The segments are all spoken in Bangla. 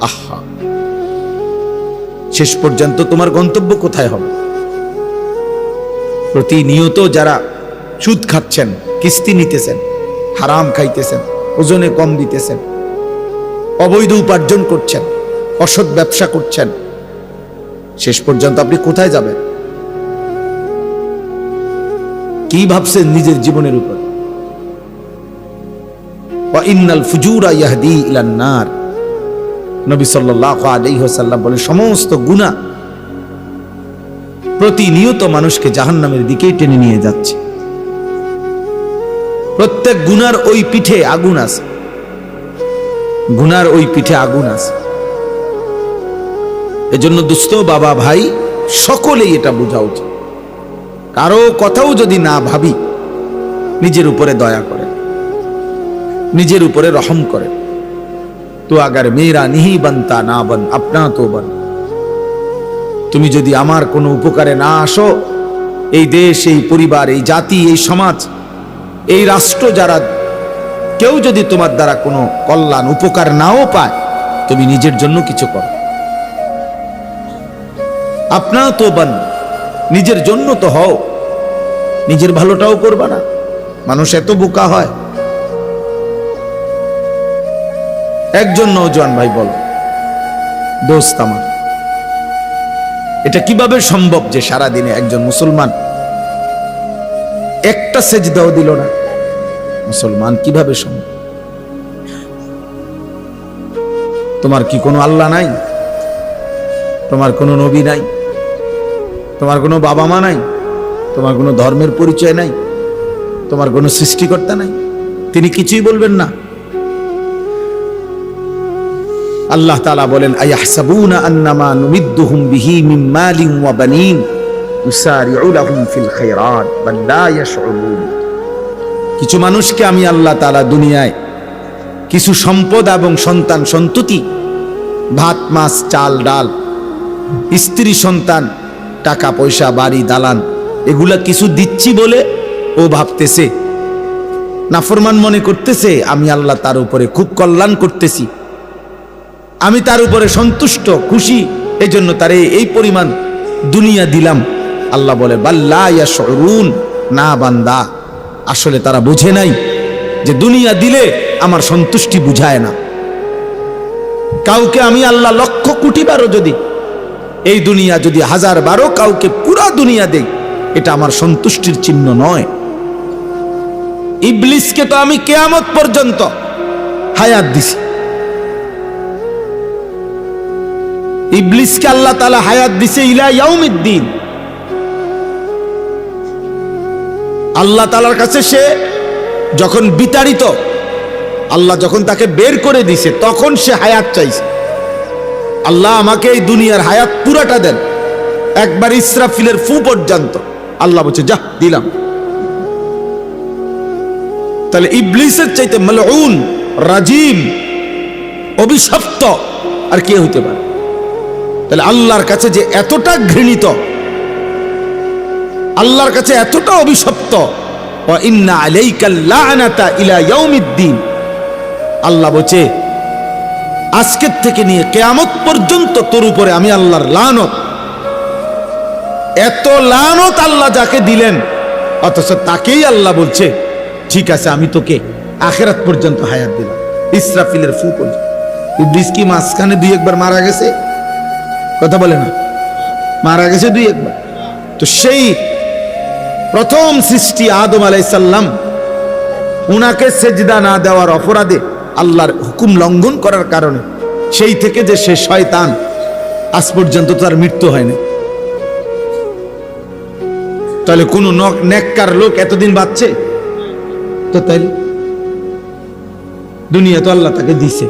আহা। শেষ পর্যন্ত তোমার গন্তব্য কোথায় হবে? প্রতিনিয়ত যারা সুদ খাচ্ছেন, কিস্তি নিতেছেন, হারাম খাইতেছেন, ওজনে কম দিতেছেন, অবৈধ উপার্জন করছেন, অসৎ ব্যবসা করছেন, শেষ পর্যন্ত আপনি কোথায় যাবেন? কি ভাবছেন নিজের জীবনের উপর? ইন্নাল ফুজুরা ইয়াহদি ইলান নার। নবী সাল্লাল্লাহু আলাইহি ওয়াসাল্লাম বলে, সমস্ত গুনাহ প্রতিনিয়ত মানুষকে জাহান্নামের দিকেই টেনে নিয়ে যাচ্ছে। প্রত্যেক গুনার ওই পিঠে আগুন আছে। গুনার ওই পিঠে আগুন আছে। এজন্য দুস্থ বাবা ভাই, সকলেই এটা বোঝা উচিত। কারও কথাও যদি না ভাবি, নিজের উপরে দয়া করে নিজের উপরে রহম করে তো আগার মেয়েরা নিহি বানতা না বন, আপনা তো বন। তুমি যদি আমার কোনো উপকারে না আসো, এই দেশ, এই পরিবার, এই জাতি, এই সমাজ, এই রাষ্ট্র যারা কেউ যদি তোমার দ্বারা কোনো কল্যাণ, উপকার নাও পায়, তুমি নিজের জন্য কিছু করো। আপনা তো বান, নিজের জন্য তো হও, নিজের ভালোটাও করবা না। মানুষ এত বোকা হয়। একজন নৌজওয়ান ভাই বল, দোস্ত আমার, এটা কীভাবে সম্ভব যে সারা দিনে একজন মুসলমান একটা সেজদাও দিল না? মুসলমান কীভাবে সম্ভব? তোমার কি কোনো আল্লাহ নাই? তোমার কোনো নবী নাই? তোমার কোনো বাবা মা নাই? তোমার কোনো ধর্মের পরিচয় নাই? তোমার কোনো সৃষ্টিকর্তা নাই? তিনি কিছুই বলবেন না। আল্লাহ তালা বলেন, আয়াহসাবুনা আন্নামা নুমিদ্দুহুম বিহি মিন মালিন ওয়া বানিন ইউসারিউ লাহুম ফিল খায়রাত বাল লা ইয়াশউরুন। কিছু মানুষকে আমি আল্লাহ তালা দুনিয়ায় কিছু সম্পদ এবং সন্তান সন্ততি, ভাত, মাছ, চাল, ডাল, স্ত্রী, সন্তান, টাকা, পয়সা, বাড়ি, দালান, এগুলা কিছু দিচ্ছি বলে ও ভাবতেছে। নাফরমান মনে করতেছে, আমি আল্লাহ তার উপরে খুব কল্যাণ করতেছি। আমি তার উপরে সন্তুষ্ট, খুশি এই জন্য তার এই পরিমাণ দুনিয়া দিলাম। আল্লাহ বলে বাল্লা না বান্দা আসলে তারা বুঝে নাই যে দুনিয়া দিলে আমার সন্তুষ্টি বুঝায় না। কাউকে আমি আল্লাহ লক্ষ কোটি বারো যদি এই দুনিয়া যদি হাজার বারো কাউকে পুরা দুনিয়া দেই, এটা আমার সন্তুষ্টির চিহ্ন নয়। ইবলিসকে তো আমি কেয়ামত পর্যন্ত হায়াত দিছি। ইবলিসকে আল্লাহ তালা হায়াত দিছে ইলা ইয়াউমিদ্দিন। আল্লাহ তালার কাছে সে যখন বিতাড়িত, আল্লাহ যখন তাকে বের করে দিছে, তখন সে হায়াত চাইছে। আল্লাহ আমাকে এই দুনিয়ার হায়াত পুরাটা দেন। একবার ইসরাফিলের ফু পর্যন্ত। আল্লাহ বলছে যা দিলাম। তাহলে ইবলিসের চাইতে মালউন, রাজিম, অভিশপ্ত আর কে হইতে পারে? তাহলে আল্লাহর কাছে যে এতটা ঘৃণিত, আল্লাহর কাছে এতটা অভিশপ্ত আল্লাহ বলছে, আজকের থেকে নিয়ে কেয়ামত পর্যন্ত তোর উপরে আমি আল্লাহর লানত। এত লানত আল্লাহ যাকে দিলেন, অথচ তাকেই আল্লাহ বলছে, ঠিক আছে, আমি তোকে আখেরাত পর্যন্ত হায়াত দিলাম। ইসরাফিলের ফু পর্যন্ত ইবলিস কি মাঝখানে দুই একবার মারা গেছে? কথা বলে না। মারা গেছে দুই একবার। তো সেই প্রথম সৃষ্টি আদম আলাইসাল্লাম উনাকে সেজদা না দেওয়ার অপরাধে আল্লাহর হুকুম লঙ্ঘন করার কারণে সেই থেকে যে সে শয়তান, আজ পর্যন্ত তার মৃত্যু হয়নি। তাহলে কোন নেককার লোক এতদিন বাঁচছে? তো তাই দুনিয়া তো আল্লাহ তাকে দিছে।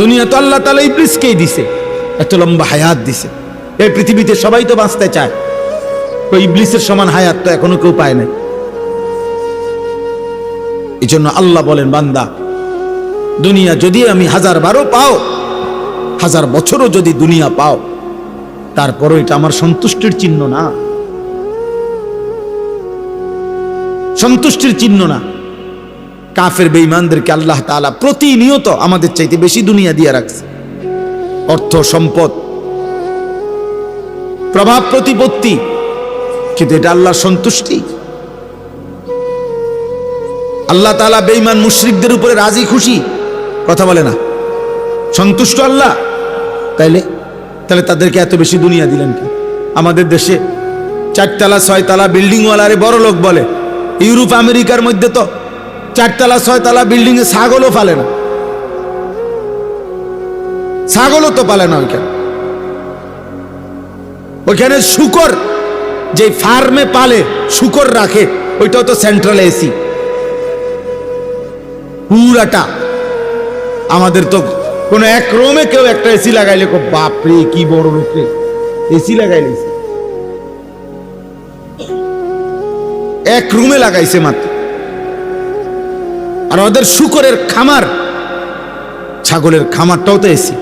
দুনিয়া তো আল্লাহ তালা ইবলিসকেই দিছে। এত লম্বা হায়াত দিছে। এই পৃথিবীতে সবাই তো বাঁচতে চায়। তো ইবলিসের সমান হায়াত তো এখনও কেউ পায় না এই জন্য আল্লাহ বলেন, বান্দা, দুনিয়া যদি আমি হাজার বারো পাও, হাজার বছরও যদি দুনিয়া পাও, তারপরও এটা আমার সন্তুষ্টির চিহ্ন না। সন্তুষ্টির চিহ্ন না। কাফের বেঈমানদেরকে আল্লাহ তাআলা প্রতিনিয়ত আমাদের চাইতে বেশি দুনিয়া দিয়ে রাখছে। অর্থ, সম্পদ, প্রভাব, প্রতিপত্তি, কিন্তু এটা আল্লাহর সন্তুষ্টি। আল্লাহ তাআলা বেঈমান মুশরিকদের উপরে রাজি, খুশি? কথা বলে না। সন্তুষ্ট আল্লাহ? তাইলে তাহলে তাদেরকে এত বেশি দুনিয়া দিলেন কি আমাদের দেশে চারতলা, ছয়তলা বিল্ডিংওয়ালারে বড় লোক বলে। ইউরোপ, আমেরিকার মধ্যে তো চারতলা, ছয়তলা বিল্ডিং এ ছাগলও পালে না। ছাগলও তো পালে না ওইখানে। ওইখানে শুকর যে ফার্মে পালে, শুকর রাখে, ওইটাও তো সেন্ট্রাল এসি পুরাটা। আমাদের তো কোন এক রুমে কেউ একটা এসি লাগাইলে বাপরে, কি বড় লোকে এসি লাগাইলে। এক রুমে লাগাইছে মাত্র। আর ওদের শুকরের খামার, ছাগলের খামারটাও তো এসি।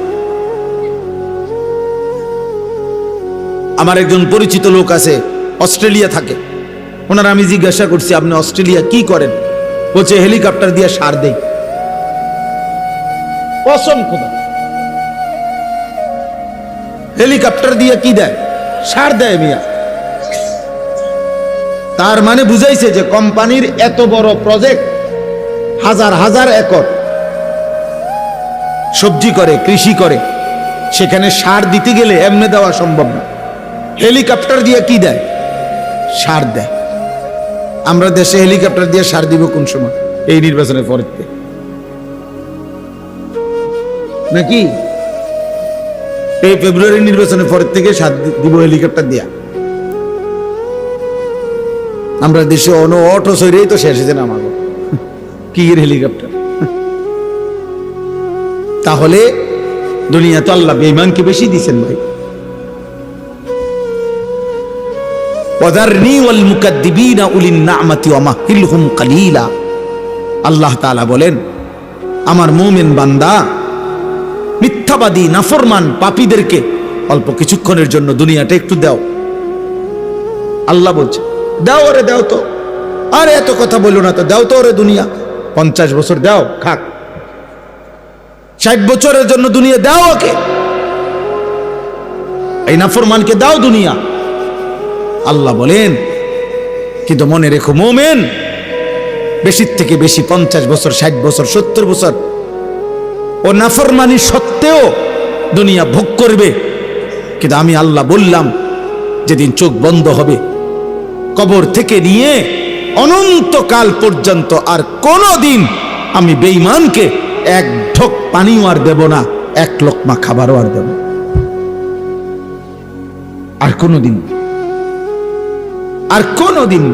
আমার একজন পরিচিত লোক আছে, অস্ট্রেলিয়া থাকে। ওনার আমি জিজ্ঞাসা করছি, আপনি অস্ট্রেলিয়া কি করেন? বলছে, হেলিকপ্টার দিয়ে সার দেই। খোদা হেলিকপ্টার দিয়ে কি দেয়? সার দেয় মিয়া। তার মানে বুঝাইছে যে কোম্পানির এত বড় প্রজেক্ট হাজার হাজার একর। সবজি করে, কৃষি করে। সেখানে সার দিতে গেলে এমনি দেওয়া সম্ভব না। হেলিকপ্টার দিয়ে কি দেয়? সার দেয়। আমরা দেশে হেলিকপ্টার দিয়ে সার দিব কোন সময়? এই নির্বাচনের থেকে। নাকি? এই ফেব্রুয়ারি নির্বাচনের পরের থেকে সার দিব হেলিকপ্টার দিয়া। আমরা দেশে অন অটো সৈরেই তো শেষ হয়েছে না আমাকে কি হেলিকপ্টার? তাহলে দুনিয়া তো আল্লাহ বেঈমানকে বেশি দিছেন ভাই। ওয়াদারনি ওয়াল মুকাদ্দিবিনা উলিন না'মাতি ওয়া মাহিলহুম কালিলা। আল্লাহ তাআলা বলেন, আমার মুমিন বান্দা, মিথ্যাবাদী, নাফরমান পাপীদেরকে অল্প কিছুক্ষণের জন্য দুনিয়াটা একটু দাও। আল্লাহ বলছে, দাও ওরে, দাও তো। আরে, এত কথা বলল না তো, দাও তো ওরে দুনিয়া। পঞ্চাশ বছর দাও, খাক। ষাট বছরের জন্য দুনিয়া দাও ওকে। এই নাফরমানকে দাও দুনিয়া। আল্লাহ বলেন, কিন্তু মনে রেখো মোমেন, বেশির থেকে বেশি পঞ্চাশ বছর, ষাট বছর, সত্তর বছর, ও নাফরমানি সত্ত্বেও দুনিয়া ভোগ করবে। কিন্তু আমি আল্লাহ বললাম, যেদিন চোখ বন্ধ হবে, কবর থেকে নিয়ে অনন্তকাল পর্যন্ত আর কোনো দিন আমি বেঈমানকে এক ঢোক পানিও আর দেব না, এক লোকমা খাবারও আর দেব আর কোনো দিন আর কোনো দিন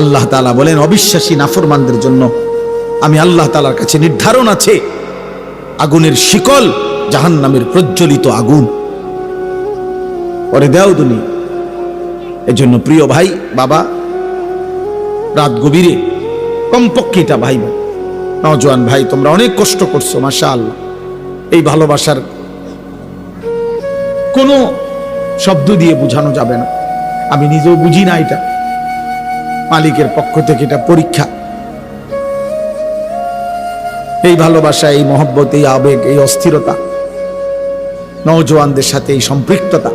আল্লাহ বলেন, অবিশ্বাসী নাফরমানদের জন্য আমি আল্লাহ তালার কাছে নির্ধারণ আছে, আগুনের শিকল জাহান্নামের প্রজ্বলিত আগুন। পরে দেও দুনি এজন্য প্রিয় ভাই, বাবা, রাত গভীরে, কমপক্ষে এটা ভাই নজওয়ান ভাই, তোমরা অনেক কষ্ট করছ আল্লাহ এই ভালোবাসার কোনো শব্দ দিয়ে বোঝানো যাবে না। আমি নিজেও বুঝি না এটা। মালিকের পক্ষ থেকে এটা পরীক্ষা। এই ভালোবাসা, এই মহব্বত, এই আবেগ, এই অস্থিরতা নওজোয়ানদের সাথে এই সম্পৃক্ততা।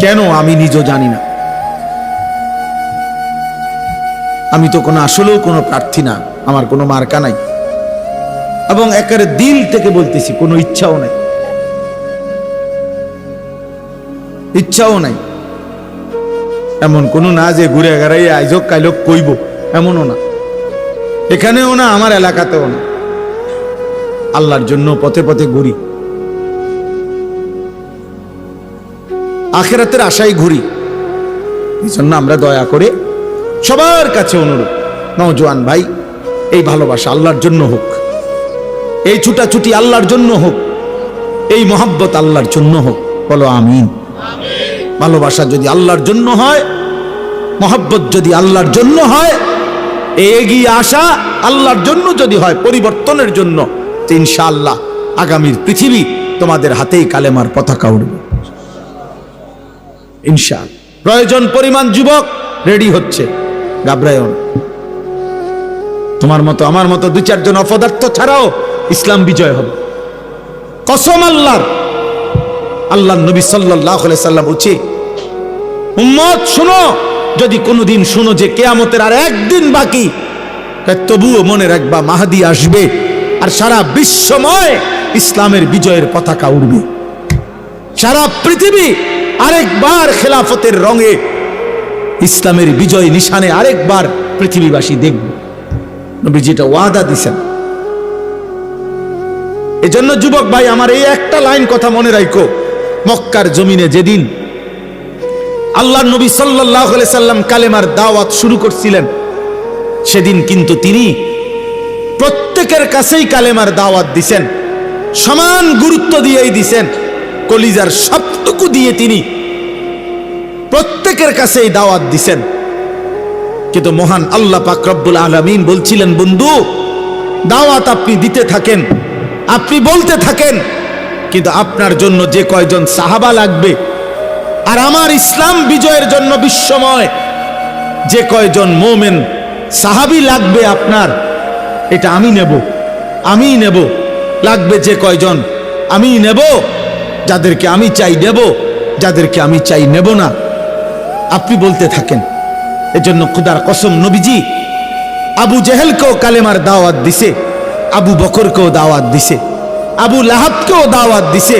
কেন আমি নিজেও জানি না। আমি তো কোনো আসলেও কোনো প্রার্থী না, আমার কোনো মার্কা নাই। এবং একেবারে দিল থেকে বলতেছি, কোনো ইচ্ছাও নাই। ইচ্ছাও নাই। এমন কোনো না যে ঘুরে গেড়াই আইজক কাইলক কইব, এমনও না। এখানেও না, আমার এলাকাতেও না। আল্লাহর জন্য পথে পথে ঘুরি। আখেরাতের আশায় ঘুরি। এই জন্য আমরা দয়া করে সবার কাছে অনুরোধ নওজোয়ান ভাই, এই ভালোবাসা আল্লাহর জন্য হোক, এই ছুটাছুটি আল্লাহর জন্য হোক, এই মহাব্বত আল্লাহর জন্য হোক, বলো আমিন। ভালোবাসা যদি আল্লাহর জন্য হয়, মহাব্বত যদি আল্লাহর জন্য হয়, এগিয়ে আসা আল্লাহর জন্য যদি হয়, পরিবর্তনের জন্য ইনশাআল্লাহ আগামীর পৃথিবী তোমাদের হাতেই কালেমার পতাকা উঠবে ইনশাল। প্রয়োজন, পরিমাণ, যুবক, রেডি হচ্ছে। ঘাবড়ায়ন তোমার মতো, আমার মতো দু চারজন অপদার্থ ছাড়াও ইসলাম বিজয় হবে। কসম আল্লাহর। আল্লাহ নবী সাল্লাহ সাল্লাম বলছে, উম্মত, শুনো, যদি কোনোদিন শুনো যে কেয়ামতের আর একদিন বাকি তবুও মনে রাখবা মাহাদি আসবে আর সারা বিশ্বময় ইসলামের বিজয়ের পতাকা উড়বে। সারা পৃথিবী আরেকবার খেলাফতের রঙে ইসলামের বিজয় নিশানে আরেকবার পৃথিবীবাসী দেখবে। নবীজি এটা ওয়াদা দিছেন। এজন্য যুবক ভাই, আমার এই একটা লাইন কথা মনে রাখো। মক্কার জমিনে যেদিন আল্লাহ নবী সাল্লাহ সাল্লাম কালেমার দাওয়াত শুরু করছিলেন, সেদিন কিন্তু তিনি প্রত্যেকের কাছেই কালেমার দাওয়াত দিছেন। সমান গুরুত্ব দিয়েই দিছেন। কলিজার সবটুকু দিয়ে তিনি প্রত্যেকের কাছেই দাওয়াত দিছেন। কিন্তু মহান আল্লাহ পাক রব্বুল আলমিন বলছিলেন, বন্ধু, দাওয়াত আপনি দিতে থাকেন, আপনি বলতে থাকেন, কিন্তু আপনার জন্য যে কয়জন সাহাবা লাগবে আর আমার ইসলাম বিজয়ের জন্য বিশ্বময়, যে কয়জন মোমেন সাহাবি লাগবে আপনার, এটা আমি নেব আমি নেব, লাগবে যে কয়জন আমি নেব। যাদেরকে আমি চাই নেব, যাদেরকে আমি চাই নেব না। আপনি বলতে থাকেন, এজন্য খুদার কসম নবীজি, আবু জেহেলকেও কালেমার দাওয়াত দিছে, আবু বকরকেও দাওয়াত দিছে, আবু লাহাবকেও দাওয়াত দিছে,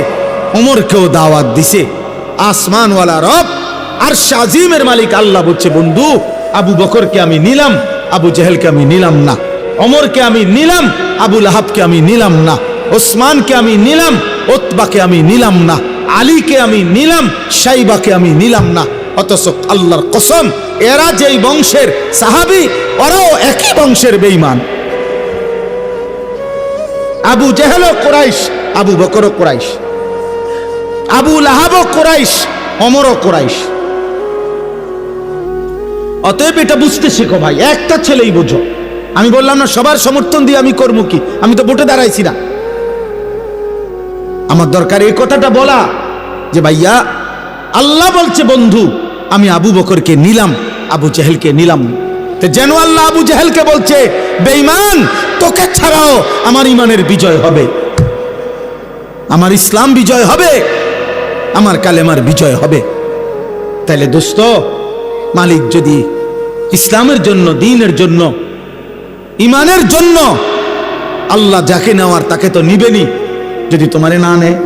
ওমরকেও দাওয়াত দিছে। আসমানওয়ালা রব আর শাজিমের মালিক আল্লাহ বলছে, বন্ধু, আবু বকরকে আমি নিলাম, আবু জেহেলকে আমি নিলাম না। অমরকে আমি নিলাম, আবু লাহাবকে আমি নিলাম না। ওসমানকে আমি নিলাম ওতবাকে আমি নিলাম না, আলীকে আমি নিলাম, সাইবাকে আমি নিলাম না। অথচ আল্লাহর কসম, এরা যেই বংশের সাহাবি, ওরাও একই বংশের বেইমান আবু জেহেল কোরাইশ, আবু বকর কোরাইশ। আবু লাহাব কোরাইশ অমর কোরাইশ। অতএব এটা বুঝতে শেখো ভাই, একটা ছেলেই বোঝো। আমি বললাম না, সবার সমর্থন দিয়ে আমি করব কি? আমি তো ভোটে দাঁড়াইছি না। আমার দরকার এই কথাটা বলা যে ভাইয়া, আল্লাহ বলছে, বন্ধু, আমি আবু বকরকে নিলাম, আবু জেহেলকে নিলাম। তো যেন আল্লাহ আবু জেহেলকে বলছে, বেঈমান, তোকে ছাড়াও আমার ইমানের বিজয় হবে। আমার ইসলাম বিজয় হবে, আমার কালেমার বিজয় হবে। তাহলে দোস্ত, মালিক যদি ইসলামের জন্য, দিনের জন্য ইমানের জন্য, আল্লাহ যাকে নেওয়ার তাকে তো নিবেনি যদি তোমারে না নেয়?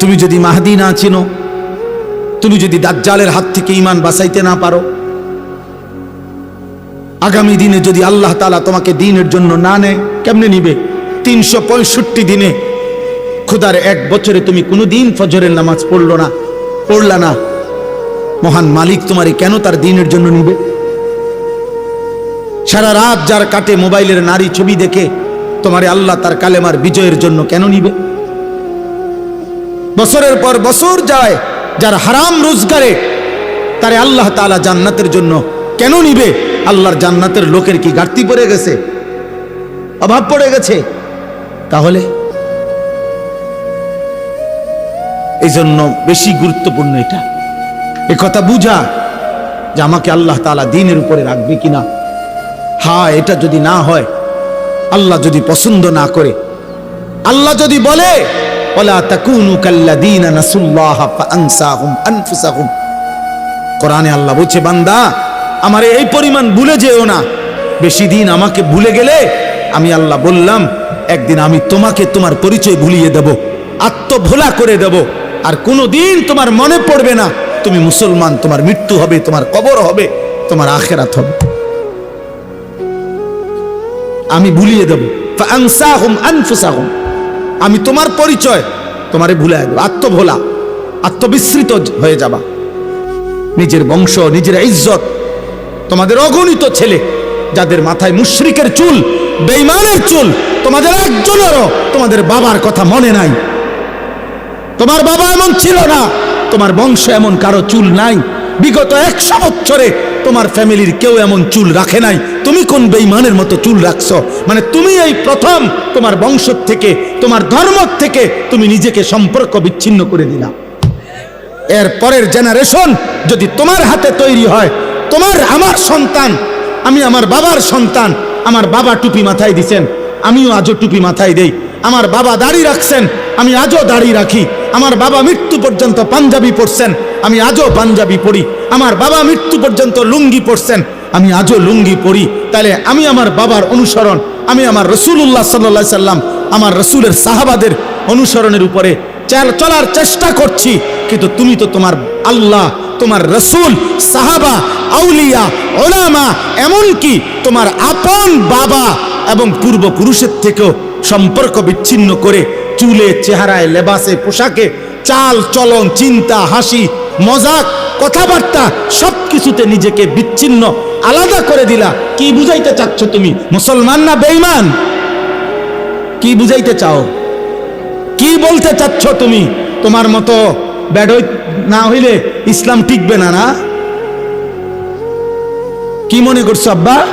তুমি যদি মাহাদি না চিনো, তুমি যদি দাজ্জালের হাত থেকে ইমান বাঁচাইতে না পারো, আগামী দিনে যদি আল্লাহ তালা তোমাকে দিনের জন্য না নেয়, কেমনে নিবে? তিনশো পঁয়ষট্টি দিনে খুদার এক বছরে তুমি কোনো দিন ফজরের নামাজ পড়ল না, পড়লা না। মহান মালিক তোমারে কেন তার দিনের জন্য নিবে? সারা রাত যার কাটে মোবাইলের নারী ছবি দেখে, তোমারে আল্লাহ তার কালেমার বিজয়ের জন্য কেন নিবে? বছরের পর বছর যায়, যার হারাম রোজগারে, তারে আল্লাহ তালা জান্নাতের জন্য কেন নিবে? আল্লাহর জান্নাতের লোকের কি ঘাটতি পড়ে গেছে? অভাব পড়ে গেছে? তাহলে? এই জন্য বেশি গুরুত্বপূর্ণ এটা। এ কথা বুঝা যে আমাকে আল্লাহ তালা দিনের উপরে রাখবে কিনা? হ্যাঁ এটা যদি না হয়, আল্লাহ যদি পছন্দ না করে, আল্লাহ যদি বলে কোরআনে আল্লাহ বলছে, বান্দা, আমারে এই পরিমাণ ভুলে যেও না। বেশি দিন আমাকে ভুলে গেলে আমি আল্লাহ বললাম, একদিন আমি তোমাকে তোমার পরিচয় ভুলিয়ে দেব, আত্মভোলা করে দেব, আর কোনো দিন তোমার মনে পড়বে না, তুমি মুসলমান, তোমার মৃত্যু হবে, তোমার কবর হবে, তোমার আখেরাত হবে। আমি ভুলিয়ে দেব। আমি তোমার পরিচয় তোমারে ভুলে দেব। আত্মভোলা, আত্মবিস্মৃত হয়ে যাবা। নিজের বংশ, নিজের ইজ্জত, তোমাদের অগণিত ছেলে, যাদের মাথায় মুশরিকের চুল বেইমানের চুল, তোমাদের একজনেরও তোমাদের বাবার কথা মনে নাই। তোমার বাবা এমন ছিল না, তোমার বংশ এমন কারও চুল নাই। বিগত একশো বছরে তোমার ফ্যামিলির কেউ এমন চুল রাখে নাই। তুমি কোন বেইমানের মতো চুল রাখছো? মানে তুমি এই প্রথম তোমার বংশ থেকে, তোমার ধর্ম থেকে তুমি নিজেকে সম্পর্ক বিচ্ছিন্ন করে দিলা। এর পরের জেনারেশন যদি তোমার হাতে তৈরি হয়, তোমার আমার সন্তান, আমি আমার বাবার সন্তান, আমার বাবা টুপি মাথায় দিছেন, আমিও আজও টুপি মাথায় দেই। আমার বাবা দাড়ি রাখছেন, আমি আজও দাড়ি রাখি। আমার বাবা মৃত্যু পর্যন্ত পাঞ্জাবি পরছেন আমি আজও পাঞ্জাবি পরি। আমার বাবা মৃত্যু পর্যন্ত লুঙ্গি পরছেন। আমি আজও লুঙ্গি পরি। তাহলে আমি আমার বাবার অনুসরণ, আমি আমার রসুল্লাহ সাল্লা সাল্লাম আমার রসুলের সাহাবাদের অনুসরণের উপরে চলার চেষ্টা করছি। কিন্তু তুমি তো তোমার আল্লাহ, তোমার রসুল, সাহাবা, আউলিয়া, ওলামা, এমনকি তোমার আপন বাবা এবং পূর্বপুরুষের থেকেও সম্পর্ক বিচ্ছিন্ন করে চুলে, চেহারায়, লেবাসে, পোশাকে চাল, চলন, চিন্তা, হাসি মজাক, কথাবার্তা সব কিছুতে নিজেকে বিচ্ছিন্ন, আলাদা করে দিলা। কি বুঝাইতে চাচ্ছ তুমি? মুসলমান না বেঈমান? কি বুঝাইতে চাও? কি বলতে চাচ্ছ তুমি? তোমার মতো ব্যাডই না হইলে ইসলাম টিকবে না না? কি মনে করছ আব্বা?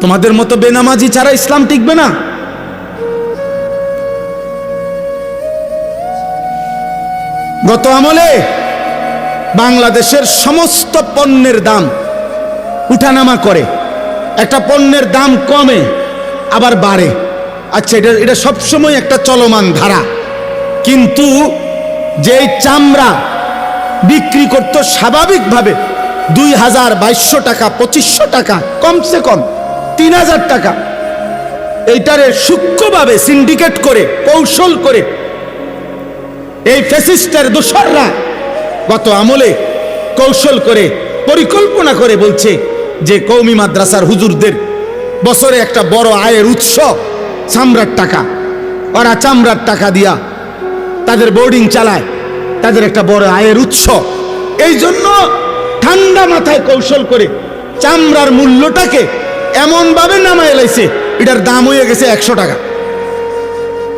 তোমাদের মতো বেনামাজি ছাড়া ইসলাম টিকবে না? গত আমলে বাংলাদেশের সমস্ত পণ্যের দাম উঠানামা করে। একটা পণ্যের দাম কমে, আবার বাড়ে। আচ্ছা এটা এটা সবসময় একটা চলমান ধারা। কিন্তু যেই চামড়া বিক্রি করত স্বাভাবিকভাবে দুই হাজার বাইশশো টাকা, পঁচিশশো টাকা, কমসে কম তিন হাজার টাকা। এইটারে সূক্ষ্মভাবে সিন্ডিকেট করে, কৌশল করে এই ফ্যাসিস্টের দোসররা গত আমলে কৌশল করে, পরিকল্পনা করে বলছে যে কৌমি মাদ্রাসার হুজুরদের বছরে একটা বড় আয়ের উৎস চামড়ার টাকা। ওরা চামড়ার টাকা দিয়া তাদের বোর্ডিং চালায়, তাদের একটা বড় আয়ের উৎস। এই জন্য ঠান্ডা মাথায় কৌশল করে চামড়ার মূল্যটাকে এমনভাবে নামায় লাইছে, এটার দাম হয়ে গেছে একশো টাকা,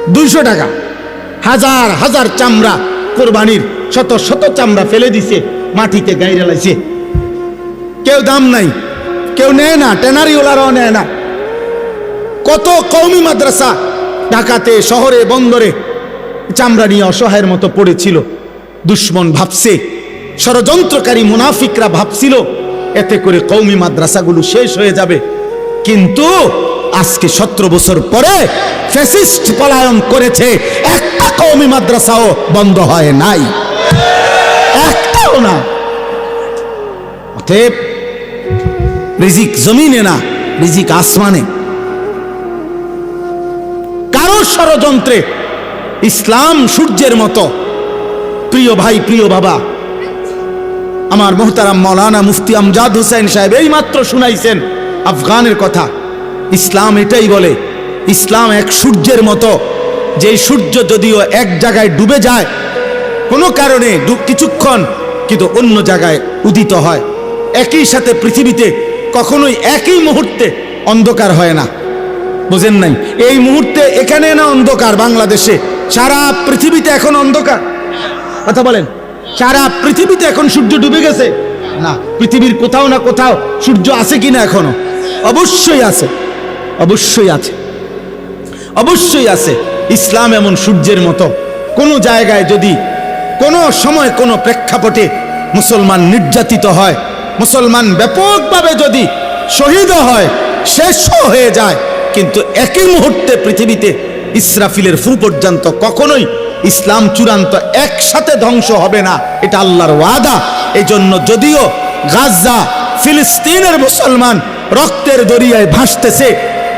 দুইশো টাকা। হাজার হাজার চামড়া কোরবানির শত শত চামড়া ফেলে দিছে, মাটিতে গাইরে লাইছে। কেউ দাম নাই, কেউ নেয় না টেনারিওলারাও নেয় না। কত কৌমি মাদ্রাসা ঢাকাতে, শহরে, বন্দরে চামড়া নিয়ে অসহায়ের মতো পড়েছিল। দুশ্মন ভাবছে, ষড়যন্ত্রকারী মুনাফিকরা ভাবছিল, এতে করে কৌমি মাদ্রাসাগুলো শেষ হয়ে যাবে। কিন্তু আজকে সতেরো বছর পরে ফ্যাসিস্ট পলায়ন করেছে একটা কৌমি মাদ্রাসাও বন্ধ হয় নাই। একটাও না। অতএব রিজিক জমিনে না, রিজিক আসমানে। কারও ষড়যন্ত্রে ইসলাম সূর্যের মতো। প্রিয় ভাই, প্রিয় বাবা, আমার মোহতারাম মৌলানা মুফতি আমজাদ হোসেন সাহেব এই মাত্র শুনাইছেন আফগানের কথা। ইসলাম এটাই বলে, ইসলাম এক সূর্যের মতো। যে সূর্য যদিও এক জায়গায় ডুবে যায়, কোনো কারণে কিছুক্ষণ কিন্তু অন্য জায়গায় উদিত হয়। একই সাথে পৃথিবীতে কখনোই একই মুহূর্তে অন্ধকার হয় না। বুঝেন নাই? এই মুহূর্তে এখানে না অন্ধকার বাংলাদেশে? সারা পৃথিবীতে এখন অন্ধকার। কথা বলেন। সারা পৃথিবীতে এখন সূর্য ডুবে গেছে? না। পৃথিবীর কোথাও না কোথাও সূর্য আছে কিনা এখনও? অবশ্যই আছে। অবশ্যই আছে। অবশ্যই আছে। ইসলাম এমন সূর্যের মতো। কোনো জায়গায় যদি কোনো সময় কোনো প্রেক্ষাপটে মুসলমান নির্যাতিত হয়, মুসলমান ব্যাপকভাবে যদি শহীদ হয়, শেষও হয়ে যায়, কিন্তু একই মুহূর্তে পৃথিবীতে ইসরাফিলের ফু পর্যন্ত কখনোই ইসলাম চূড়ান্ত একসাথে ধ্বংস হবে না। এটা আল্লাহর ওয়াদা। এই জন্য যদিও গাজা, ফিলিস্তিনের মুসলমান রক্তের দরিয়ায় ভাসতেছে,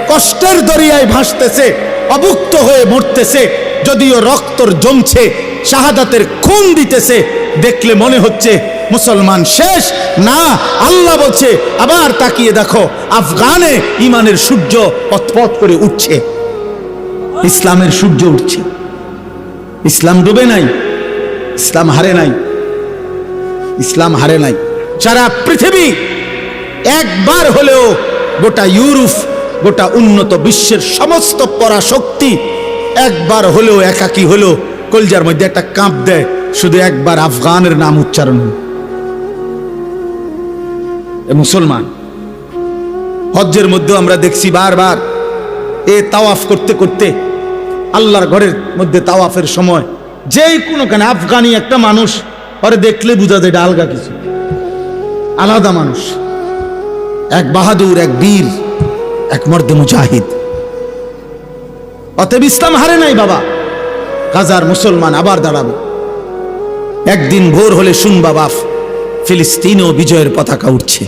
কষ্টের দরিয়ায় ভাসতেছে অভুক্ত হয়ে মরতেছে, যদিও রক্তর জমছে, শাহাদাতের খুন দিতেছে। দেখলে মনে হচ্ছে মুসলমান শেষ? না, আল্লাহ বলছে, আবার তাকিয়ে দেখো, আফগানে ইমানের সূর্য পথপথ করে উঠছে। ইসলামের সূর্য উঠছে। ইসলাম ডুবে নাই, ইসলাম হারে নাই, ইসলাম হারে নাই। সারা পৃথিবী একবার হলেও গোটা ইউরোপ গোটা উন্নত বিশ্বের সমস্ত পরাশক্তি একবার হলেও একাকি হলেও কলজার মধ্যে একটা কাঁপ দেয়। শুধু একবার আফগানের নাম উচ্চারণ মুসলমান, হজ্জের মধ্যেও আমরা দেখছি বারবার এ তাওয়াফ করতে করতে আল্লাহর ঘরের মধ্যে তাওয়াফের সময় যেই কোনোখানে আফগানি একটা মানুষ পরে দেখলে বুঝা যায় এটা আলগা কিছু। আলাদা মানুষ। এক বাহাদুর, এক বীর। এক মর্দে মুজাহিদ। অতএব ইসলাম হারে নাই বাবা। হাজার মুসলমান আবার দাঁড়াবো। একদিন ভোর হলে শুনবা বাপ ফিলিস্তিনও বিজয়ের পতাকা উঠছে।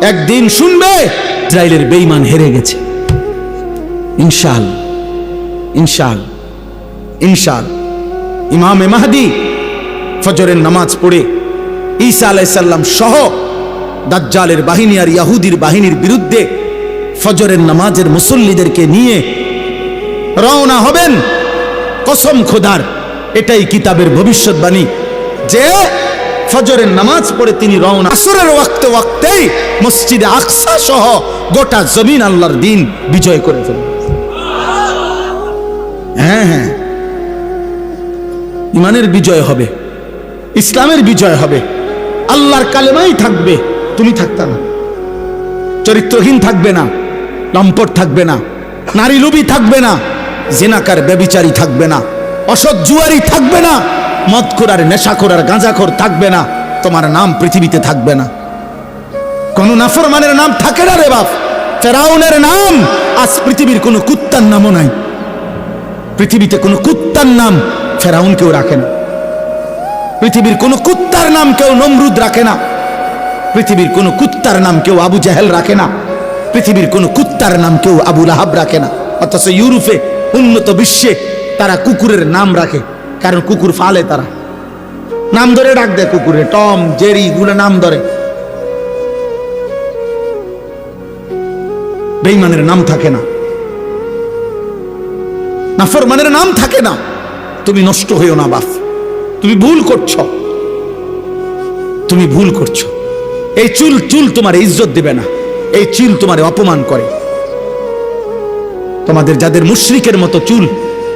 একদিন শুনবে, ইসরায়েলের বেইমান হেরে গেছে। ইনশাল ইনশাল ইনশাল। ইমামে মাহাদি ফজরের নামাজ পড়ে ঈসা আলাইসাল্লাম সহ দাজ্জালের বাহিনী আর ইয়াহুদির বাহিনীর বিরুদ্ধে ফজরের নামাজের মুসল্লিদেরকে নিয়ে রওনা হবেন। কসম খোদার, এটাই কিতাবের ভবিষ্যৎবাণী যে ফজরের নামাজ পড়ে তিনি রওনা। আসরের ওয়াক্তে ওয়াক্তেই মসজিদে আকসা সহ গোটা জমিন আল্লাহর দিন বিজয় করে ফেলবে। হ্যাঁ হ্যাঁ। ইমানের বিজয় হবে, ইসলামের বিজয় হবে, আল্লাহর কালেমাই থাকবে, তুমি থাকতা না, চরিত্রহীন থাকবে না। লম্পট থাকবে না, নারী লুবি থাকবে না, জেনাকার ব্যবিচারী থাকবে না, অসৎ জুয়ারি থাকবে না মদ করার নেশাখোরার গাঁজাখোর থাকবে না, তোমার নাম পৃথিবীতে থাকবে না। কোন নাফরমানের নাম থাকে না রে বাপ, ফেরাউনের নাম, আজ পৃথিবীর কোনো কুত্তার নামও নাই। পৃথিবীতে কোনো কুত্তার নাম ফেরাউন কেউ রাখে না। পৃথিবীর কোনো কুত্তার নাম কেউ নমরুদ রাখে না। পৃথিবীর কোনো কুত্তার নাম কেউ আবু জাহেল রাখে না। পৃথিবীর কোনো কুত্তার নাম কেউ আবু লাহাব রাখে না। অথচ ইউরোপে, উন্নত বিশ্বে তারা কুকুরের নাম রাখে, কারণ কুকুর ফালে তারা। নাম ধরে ডাক দেয় কুকুরে, টম, জেরি গুলো নাম ধরে। বেইমানের নাম থাকে না। নাফরমানের নাম থাকে না। তুমি নষ্ট হইও না, বাপ। তুমি ভুল করছ। তুমি ভুল করছ। এই চুল চুল তোমার ইজ্জত দেবে না। এই চুল তোমার অপমান করে। তোমাদের যাদের মুশরিকের মতো চুল,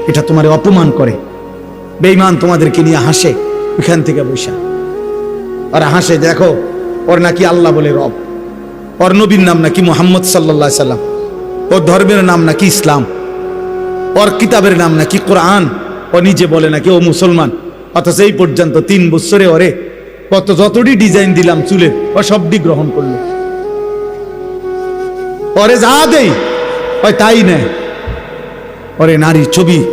এটা তোমার অপমান করে। বেঈমান তোমাদেরকে নিয়ে হাসে ওখান থেকে বৈশা। ওরা হাসে, দেখো, ওর নাকি আল্লাহ বলে রব। ওর নবীর নাম নাকি মোহাম্মদ সাল্লাহ সাল্লাম। ওর ধর্মের নাম নাকি ইসলাম। ওর কিতাবের নাম নাকি কোরআন। ও নিজে বলে নাকি ও মুসলমান। অথচ এই পর্যন্ত তিন বছরে ওরে কত যতটি ডিজাইন দিলাম চুলে ও সবটি গ্রহণ করল। ওরে যা দেই, ওই তাই নেয় ওরে নারীর ছবি,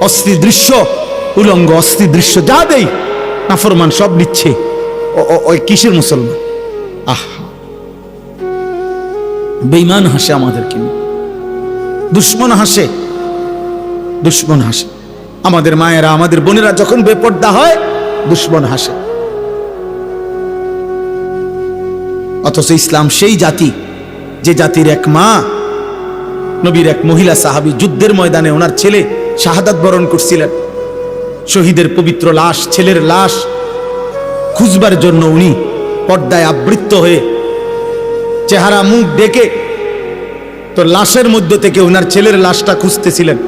অস্থির দৃশ্য, উলঙ্গ অস্থির দৃশ্য যা দেই, নাফরমান সব নিচ্ছে। ওই কিসের মুসলমান? আহ। বেইমান হাসে আমাদেরকে। নিয়ে। দুশ্মন হাসে। দুশ্মন হাসে। আমাদের মায়েরা, আমাদের বোনেরা যখন বেপর্দা হয়, দুশ্মন হাসে। অথচ ইসলাম সেই জাতি যে জাতির এক মা, নবীর এক মহিলা সাহাবী যুদ্ধের ময়দানে ওনার ছেলে শাহাদাত বরণ করছিলেন। শহীদের পবিত্র লাশ, ছেলের লাশ খুঁজবার জন্য উনি পর্দায় আবৃত্ত হয়ে চেহারা, মুখ ডেকে তো লাশের মধ্য থেকে ওনার ছেলের লাশটা খুঁজতেছিলেন।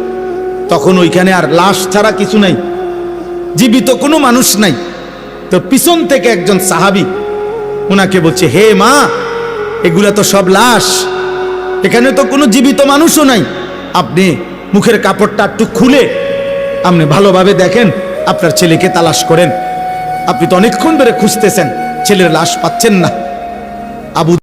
তখন ওইখানে আর লাশ ছাড়া কিছু নাই, জীবিত কোনো মানুষ নাই। তো পিছন থেকে একজন সাহাবি ওনাকে বলছে, হে মা এগুলা তো সব লাশ। এখানে তো কোনো জীবিত মানুষও নাই। আপনি মুখের কাপড়টা একটু খুলে আপনি ভালোভাবে দেখেন, আপনার ছেলেকে তালাশ করেন। আপনি তো অনেকক্ষণ ধরে খুঁজতেছেন, ছেলের লাশ পাচ্ছেন না। আবু